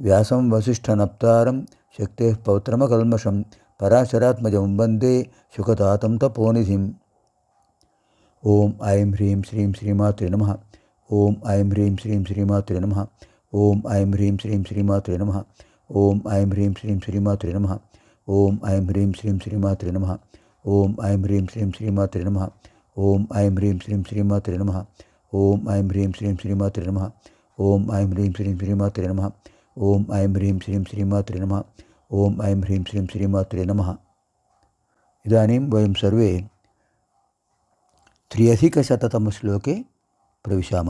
వ్యాసం వసిష్ఠనప్తారం శక్తే పౌత్రమకల్మషం పరాశరాత్మజం వందే శుకతాతం తపోనిధిం. ఓం ఐం హ్రీం శ్రీం శ్రీమాత్రే నమ. ఓం ఐం హ్రీం శ్రీం శ్రీమాత్రే నమ. ఓం ఐం హ్రీం శ్రీం శ్రీమాత్రే నమ. ఓం ఐం హ్రీం శ్రీం శ్రీమాత్రే నమ. ఓం ఐం హ్రీం శ్రీం శ్రీమాత్రే నమ. ఓం ఐం హ్రీం శ్రీం శ్రీమాత్రే నమ. ఓం ఐం హ్రీం శ్రీం శ్రీమాత్రే నమ. ఓం ఐం హ్రీం శ్రీం శ్రీమాత్రే నమ. ఓం ఐం హ్రీం శ్రీం శ్రీమాత్రే నమ. ఓం ఐం హ్రీం శ్రీం శ్రీమాత్రి నమ. ఓం ఐం హ్రీం శ్రీం శ్రీమాత్రి నమ. ఇదానీం వయం సర్వే త్రియధికశతతమ శ్లోకే ప్రవిశామ.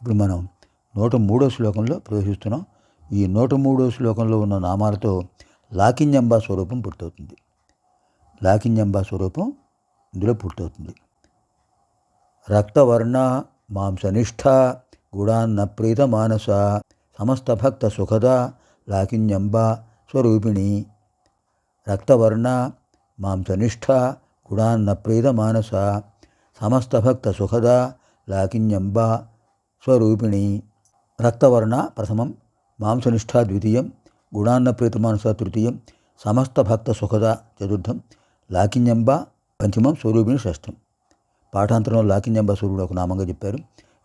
ఇప్పుడు మనం నూట మూడో శ్లోకంలో ప్రవేశిస్తున్నాం. ఈ నూట మూడో శ్లోకంలో ఉన్న నామాలతో లాకిన్యంబా స్వరూపం పూర్తవుతుంది. లాకిన్యంబా స్వరూపం ఇందులో పూర్తవుతుంది. రక్తవర్ణ మాంసనిష్ట గుడాన్న ప్రీత మానస సమస్త భక్త సుఖద లాకిన్యంబ స్వరూపిణి. రక్తవర్ణ మాంసనిష్ట గుడాన్న ప్రీత మానస సమస్త భక్త సుఖద లాకిన్యంబ స్వరూపిణి. రక్తవర్ణ ప్రథమం మాంసనిష్ట ద్వితీయం గుణాన్న ప్రీతమానస తృతీయం సమస్త భక్త సుఖద చతుర్థం లాకిన్యంబ పంచమం స్వరూపిణి షష్టం. పాఠాంతరంలో లాకిన్యంబ సూర్యుడు ఒక నామంగా చెప్పారు.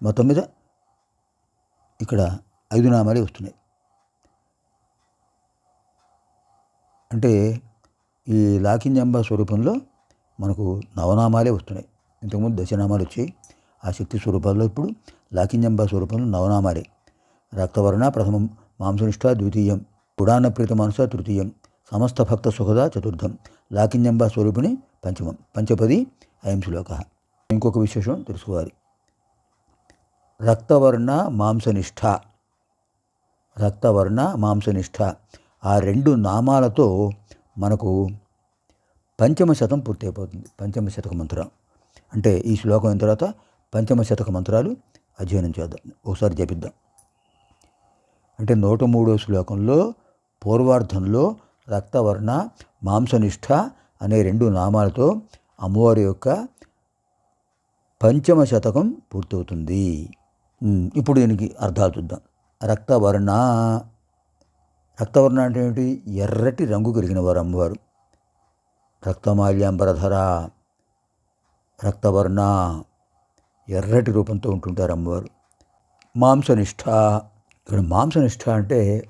మొత్తం మీద ఇక్కడ ఐదు నామాలే వస్తున్నాయి. అంటే ఈ లాకింజంబ స్వరూపంలో మనకు నవనామాలే వస్తున్నాయి. ఇంతకుముందు దశనామాలు వచ్చాయి. ఆ శక్తి స్వరూపాల్లో ఇప్పుడు లాకింజంబ స్వరూపంలో నవనామాలే. రక్తవర్ణ ప్రథమం మాంసనిష్ట ద్వితీయం గుడాన్న మనస తృతీయం సమస్త భక్త సుఖద చతుర్థం లాకింజంబ స్వరూపిణి పంచమం పంచపది అయం శ్లోక. ఇంకొక విశేషం తెలుసుకోవాలి. రక్తవర్ణ మాంసనిష్ట. రక్తవర్ణ మాంసనిష్ట. ఆ రెండు నామాలతో మనకు పంచమ శతం పూర్తయిపోతుంది. పంచమ శతక మంత్రం. అంటే ఈ శ్లోకం అయిన తర్వాత పంచమ శతక మంత్రాలు అధ్యయనం చేద్దాం. ఒకసారి జపిద్దాం. అంటే నూట మూడో శ్లోకంలో పూర్వార్థంలో రక్తవర్ణ మాంసనిష్ట అనే రెండు నామాలతో అమ్మవారి యొక్క పంచమ శతకం పూర్తవుతుంది. ఇప్పుడు దీనికి అర్థాలు చూద్దాం. రక్తవర్ణ. రక్తవర్ణ అంటే ఏమిటి? ఎర్రటి రంగు కలిగిన వారు అమ్మవారు. రక్తమాల్యాంబరధర. రక్తవర్ణ. ఎర్రటి రూపంతో ఉంటుంటారు అమ్మవారు. మాంసనిష్ట. ఇక్కడ మాంసనిష్ట అంటే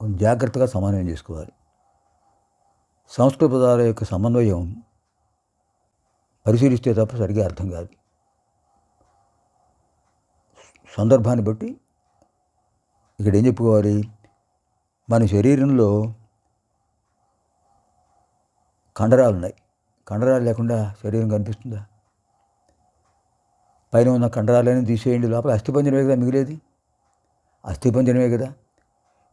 కొంచెం జాగ్రత్తగా సమన్వయం చేసుకోవాలి. సంస్కృత పదాల యొక్క సమన్వయం పరిశీలిస్తే తప్ప సరిగా అర్థం కాదు. సందర్భాన్ని బట్టి ఇక్కడ ఏం చెప్పుకోవాలి? మన శరీరంలో కండరాలు ఉన్నాయి. కండరాలు లేకుండా శరీరం కనిపిస్తుందా? పైన ఉన్న కండరాలన్నీ తీసేయండి లోపల అస్థిపంజరమే కదా మిగిలేది. అస్థిపంజరమే కదా.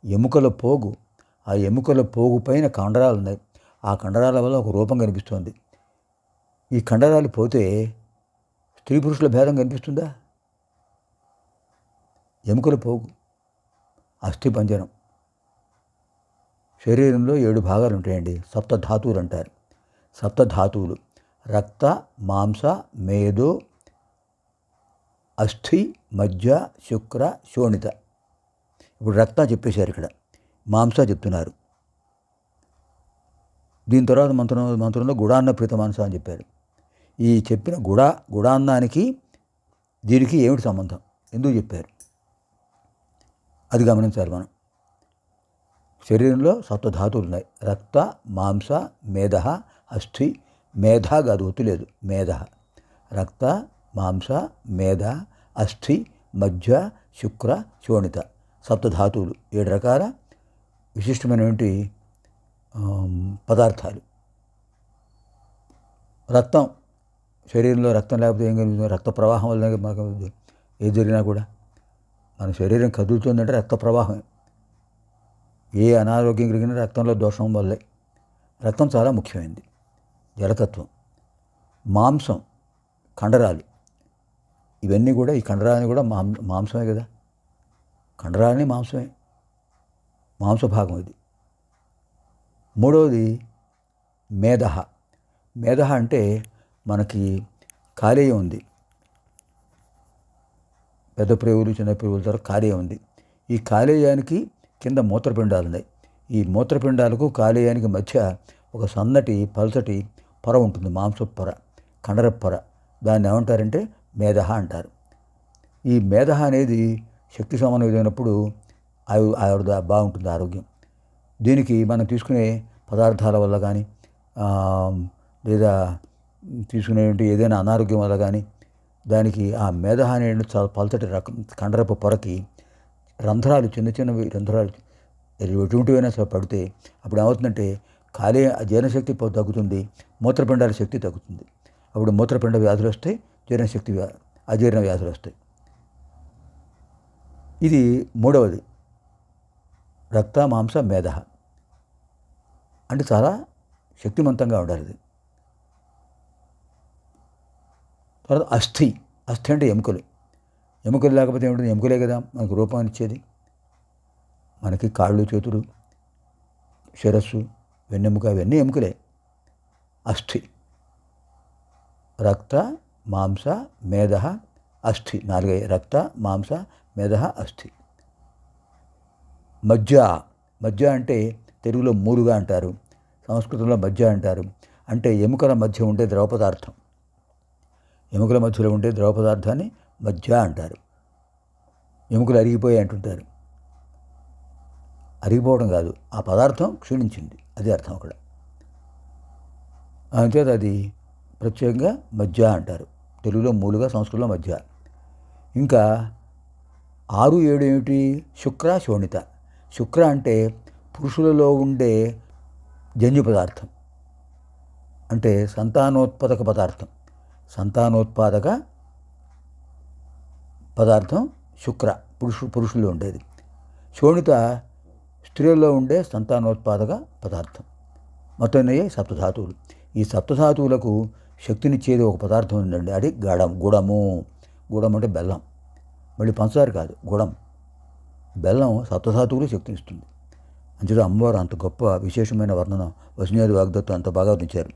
ఎముకల పోగు ఆ ఎముకల పోగు పైన కండరాలు ఉన్నాయి. ఆ కండరాల వల్ల ఒక రూపం కనిపిస్తుంది. ఈ కండరాలు పోతే స్త్రీ పురుషుల భేదం కనిపిస్తుందా? ఎముకల పోగు. అస్థిపంజరం శరీరంలో ఏడు భాగాలు ఉంటాయండి సప్త ధాతువులు అంటారు. సప్త ధాతువులు. రక్త మాంస మేధో అస్థి మజ్జ శుక్ర శోణిత. ఇప్పుడు రక్త చెప్పేశారు ఇక్కడ. మాంస చెప్తున్నారు. దీని తర్వాత మంత్రం మంత్రంలో గుడాన్న ప్రీత మాంస అని చెప్పారు. ఈ చెప్పిన గుడా గుడాన్నానికి దీనికి ఏమిటి సంబంధం? ఎందుకు చెప్పారు? అది గమనించాలి మనం. శరీరంలో సప్త ధాతువులు ఉన్నాయి రక్త మాంస మేధ అస్థి మేధ కాదు ఒత్తులేదు మేధ రక్త మాంస మేధ అస్థి మధ్య శుక్ర శోణిత సప్త ధాతువులు ఏడు రకాల విశిష్టమైనటువంటి పదార్థాలు. రక్తం. శరీరంలో రక్తం లేకపోతే ఏం కలుగుతుంది? రక్త ప్రవాహం వల్ల మనకు ఏది జరిగినా కూడా. మన శరీరం కదులుతుందంటే రక్త ప్రవాహం ఏ అనారోగ్యం కలిగిన రక్తంలో దోషం వల్లే. రక్తం చాలా ముఖ్యమైనది జలతత్వం మాంసం కండరాలు. ఇవన్నీ కూడా ఈ కండరాలని కూడా మాం మాంసమే కదా. కండరాలని మాంసమే. మాంస భాగం ఇది. మూడవది మేధ మేధ అంటే మనకి కాలేయం ఉంది. పెద్ద ప్రేవులు చిన్న ప్రేవుల ద్వారా కాలేయం ఉంది. ఈ కాలేయానికి కింద మూత్రపిండాలు ఉన్నాయి ఈ మూత్రపిండాలకు కాలేయానికి మధ్య ఒక సన్నటి పలసటి పొర ఉంటుంది మాంసపు పొర కండర పొర. దాన్ని ఏమంటారంటే మేధ అంటారు. ఈ మేధ అనేది శక్తి సమన్వయమైనప్పుడు ఆయు ఆవిడ బాగుంటుంది ఆరోగ్యం. దీనికి మనం తీసుకునే పదార్థాల వల్ల కానీ లేదా తీసుకునేటువంటి ఏదైనా అనారోగ్యం వల్ల కానీ దానికి ఆ మేధహాని చాలా పలచటి రకం కండరపు పొరకి రంధ్రాలు చిన్న చిన్నవి రంధ్రాలు ఎటువంటివైనా సరే పడితే అప్పుడు ఏమవుతుందంటే ఖాళీ జీర్ణశక్తి తగ్గుతుంది మూత్రపిండాల శక్తి తగ్గుతుంది. అప్పుడు మూత్రపిండ వ్యాధులు వస్తాయి జీర్ణశక్తి వ్యా అజీర్ణ వ్యాధులు వస్తాయి. ఇది మూడవది. రక్త మాంస మేధ. అంటే చాలా శక్తివంతంగా ఉండాలి ఇది తర్వాత అస్థి. అస్థి అంటే ఎముకలు. ఎముకలు లేకపోతే ఏమిటి ఎముకలే కదా మనకు రూపాన్ని ఇచ్చేది. మనకి కాళ్ళు చేతులు శిరస్సు వెన్నెముక ఇవన్నీ ఎముకలే. అస్థి. రక్త మాంస మేధ అస్థి. నాలుగై రక్త మాంస మేధ అస్థి. మజ్జ మజ్జ అంటే తెలుగులో మూలుగా అంటారు. సంస్కృతంలో మజ్జ అంటారు. అంటే ఎముకల మధ్య ఉండే ద్రవ పదార్థం ఎముకల మధ్యలో ఉండే ద్రవ పదార్థాన్ని మధ్య అంటారు. ఎముకలు అరిగిపోయాయి అంటుంటారు. అరిగిపోవడం కాదు ఆ పదార్థం క్షీణించింది. అది అర్థం అక్కడ. అంతేత అది ప్రత్యేకంగా మజ్జ అంటారు. తెలుగులో మూలుగా సంస్కృతంలో మధ్య ఇంకా ఆరు ఏడు ఏమిటి? శుక్ర శోణిత. శుక్ర అంటే పురుషులలో ఉండే జన్యు పదార్థం. అంటే సంతానోత్పాదక పదార్థం. సంతానోత్పాదక పదార్థం శుక్ర పురుషు పురుషుల్లో ఉండేది. శోణిత స్త్రీల్లో ఉండే సంతానోత్పాదక పదార్థం. మొత్తం సప్తధాతువులు. ఈ సప్తధాతువులకు శక్తినిచ్చేది ఒక పదార్థం ఉందండి అది గడం గుడము. గుడం అంటే బెల్లం. మళ్ళీ పంచదార కాదు గుడం. బెల్లం సప్తధాతువులు శక్తినిస్తుంది అంచేత అమ్మవారు అంత గొప్ప విశేషమైన వర్ణన వసునేది వాగ్దత్తు అంత బాగా వర్ణించారు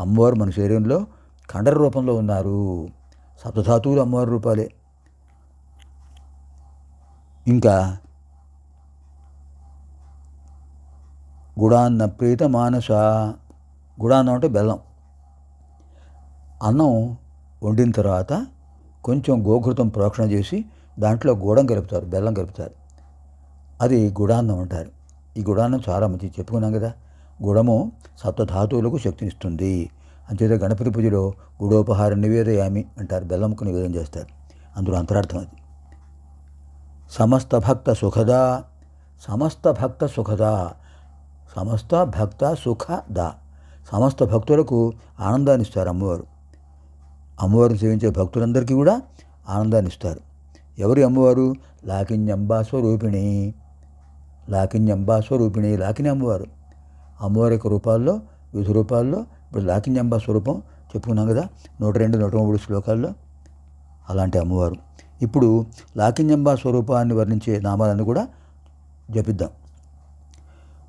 అమ్మవారు మన శరీరంలో కండర రూపంలో ఉన్నారు. సప్తధాతువులు అమ్మవారి రూపాలే. ఇంకా గుడాన్న ప్రీత మానస గుడాన్నం అంటే బెల్లం. అన్నం వండిన తర్వాత కొంచెం గోఘృతం ప్రోక్షణ చేసి దాంట్లో గూడం కలుపుతారు బెల్లం కలుపుతారు. అది గుడాన్నం అంటారు. ఈ గుడాన్నం చాలా మంచిది. చెప్పుకున్నాం కదా గుడము సప్తధాతువులకు శక్తినిస్తుంది. అంచేత గణపతి పూజలో గుడోపహార నివేదయామి అంటారు బెల్లంకు నివేదన చేస్తారు. అందులో అంతరార్థం అది. సమస్త భక్త సుఖదా సమస్త భక్త సుఖదా సమస్త భక్త సుఖదా. సమస్త భక్తులకు ఆనందాన్ని ఇస్తారు అమ్మవారు. అమ్మవారిని సేవించే భక్తులందరికీ కూడా ఆనందాన్ని ఇస్తారు. ఎవరి అమ్మవారు? లాకిన్యంబా స్వరూపిణి. లాకిన్యంబా స్వరూపిణి లాకిని అమ్మవారు. అమ్మవారి యొక్క రూపాల్లో వివిధ రూపాల్లో ఇప్పుడు లాకిన్యంబా స్వరూపం చెప్పుకున్నాం కదా నూట రెండు నూట మూడు శ్లోకాల్లో అలాంటి అమ్మవారు. ఇప్పుడు లాకిన్యంబా స్వరూపాన్ని వర్ణించే నామాలను కూడా జపిద్దాం.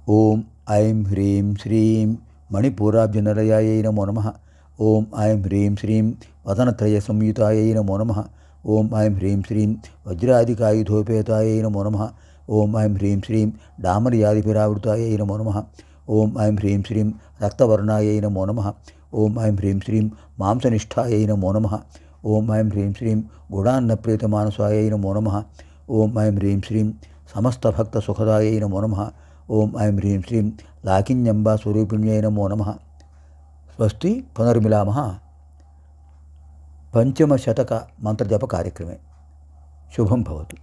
ఓం ఐం హ్రీం శ్రీం మణిపూరాభ్యనరయాయ నమో నమ. ఓం ఐం హ్రీం శ్రీం వదనత్రయ సంయుతాయ నమో నమ. ఓం ఐం హ్రీం శ్రీం వజ్రాధికాయుధోపేతాయై నమో నమ. ఓం ఐం హ్రీం శ్రీం డామర్యాదిభిరావృతాయై నమో నమ. ఓం ఐం హ్రీం శ్రీం రక్తవర్ణాయై నమో నమ ఓం ఐం హ్రీం శ్రీం మాంసనిష్టాయై నమో నమ ఓం ఐం హ్రీం శ్రీం గుణాన్నప్రీతమానసాయై నమో నమ ఓం ఐం హ్రీం శ్రీం సమస్తభక్త సుఖదాయై నమో నమ ఓం ఐం హ్రీం శ్రీం లాకిన్యంబా స్వరూపిణ్యై నమో నమ స్వస్తి పునర్మిలామ పంచమశతక మంత్రజప కార్యక్రమే శుభం భవతు